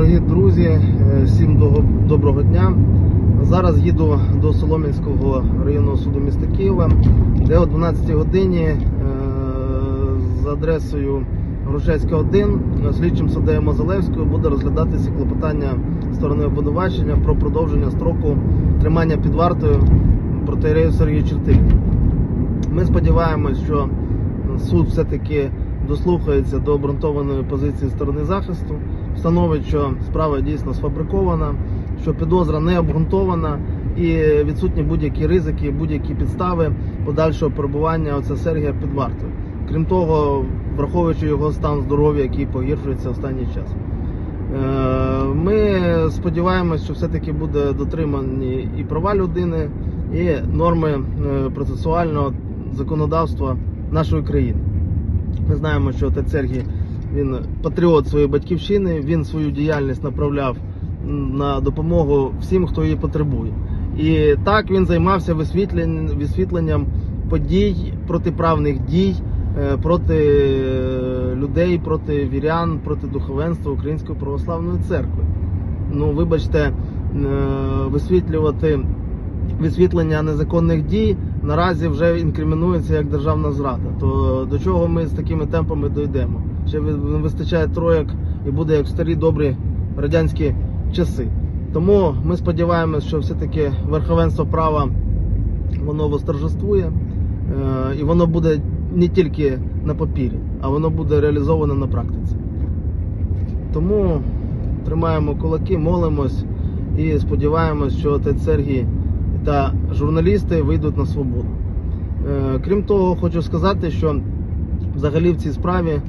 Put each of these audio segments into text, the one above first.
Дорогі друзі, е, всім доброго дня. Зараз їду до Солом'янського районного суду міста Києва, де о 12 годині е, за адресою Грушевська 1 слідчим суддею Мозалевською буде розглядатися клопотання сторони обвинувачення про продовження строку тримання під вартою протирею Сергію Чертилі. Ми сподіваємось, що суд все-таки дослухається до обґрунтованої позиції сторони захисту, встановить, що справа дійсно сфабрикована, що підозра не обґрунтована і відсутні будь-які ризики, будь-які підстави подальшого перебування оця Сергія під вартою. Крім того, враховуючи його стан здоров'я, який погіршується останній час. Е, Ми сподіваємось, що все-таки буде дотримані і права людини, і норми е, процесуального законодавства нашої країни. Ми знаємо, що отець Сергій він патріот своєї батьківщини, він свою діяльність направляв на допомогу всім, хто її потребує. І так він займався висвітленням, висвітленням подій, протиправних дій е, проти е, людей, проти вірян, проти духовенства Української православної церкви. Ну, вибачте, е, висвітлювати висвітлення незаконних дій наразі вже інкримінується як державна зрада. То до чого ми з такими темпами дійдемо? Ще не вистачає троєк і буде як в старі добрі радянські часи. Тому ми сподіваємось, що все-таки верховенство права воно восторжествує, е, і воно буде не тільки на папірі, а воно буде реалізовано на практиці. Тому тримаємо кулаки, молимось і сподіваємось, що отець Сергій та журналісти вийдуть на свободу. Е, Крім того, хочу сказати, що взагалі в цій справі,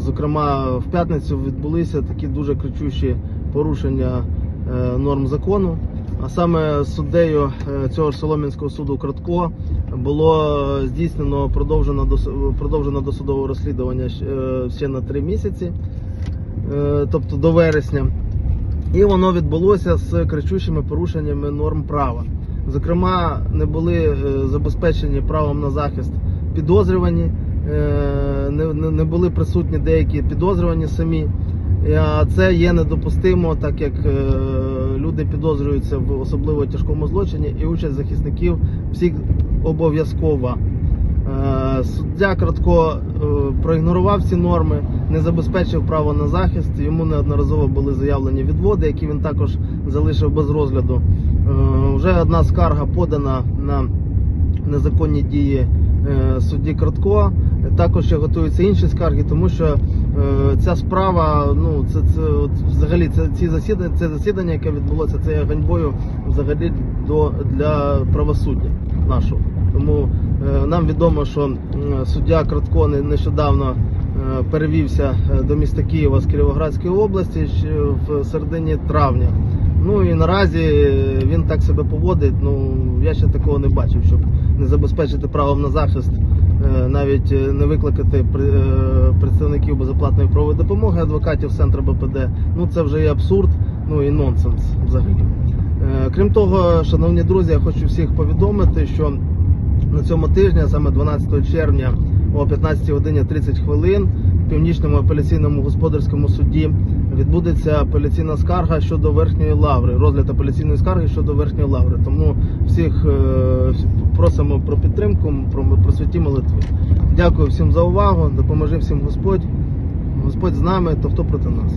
зокрема в п'ятницю, відбулися такі дуже кричущі порушення е, норм закону. А саме суддею е, цього ж Солом'янського суду Кратко було здійснено продовжено продовжено досудове розслідування е, ще на три місяці, е, тобто до вересня. І воно відбулося з кричущими порушеннями норм права. Зокрема, не були е, забезпечені правом на захист підозрювані, е, не, не- були присутні деякі підозрювані самі. А це є недопустимо, так як е, люди підозрюються в особливо тяжкому злочині, і участь захисників всіх обов'язкова. Е, Суддя Кратко е, проігнорував ці норми, не забезпечив право на захист. Йому неодноразово були заявлені відводи, які він також залишив без розгляду. Вже одна скарга подана на незаконні дії судді Кратко. Також ще готуються інші скарги, тому що е, ця справа, ну це, це от, взагалі це ці засідання, це засідання, яке відбулося, це є ганьбою взагалі до для правосуддя нашого. Тому е, нам відомо, що суддя Кратко не- нещодавно е, перевівся е, до міста Києва з Кіровоградської області в середині травня. Ну і наразі він так себе поводить. Ну я ще такого не бачив, щоб не забезпечити правом на захист, е, навіть е, не викликати е, представників безоплатної правової допомоги адвокатів центру БПД. Ну це вже є абсурд, ну і нонсенс взагалі. Крім того, шановні друзі, я хочу всіх повідомити, що на цьому тижні, саме 12 червня о 15 годині 30 хвилин в північному апеляційному господарському суді відбудеться апеляційна скарга щодо верхньої лаври, розгляд апеляційної скарги щодо верхньої лаври. Тому всіх е, просимо про підтримку, про, святі молитви. Дякую всім за увагу. Допоможи всім Господь. Господь з нами, то хто проти нас.